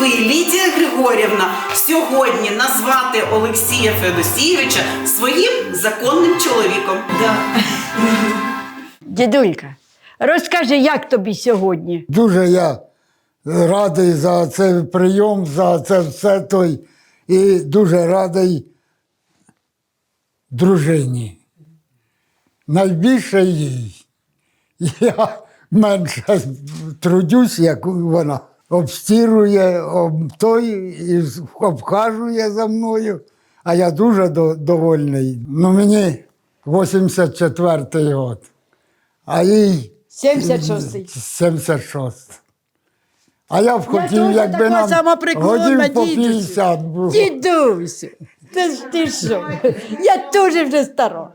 ви, Лідія Григорівна, сьогодні назвати Олексія Федосійовича своїм законним чоловіком? Да. Дідулька, розкажи, як тобі сьогодні? Дуже я радий за цей прийом, за це все той. І дуже радий дружині. Найбільше їй. Я менше трудюсь, як вона. Обстірує об той і обхажує за мною, а я дуже до- довольний. Ну, мені 84-й год, а їй 76-й. 76. А я б хотів, якби нам годів по 50 було. Дідусю, ти ти що? Я теж вже стара.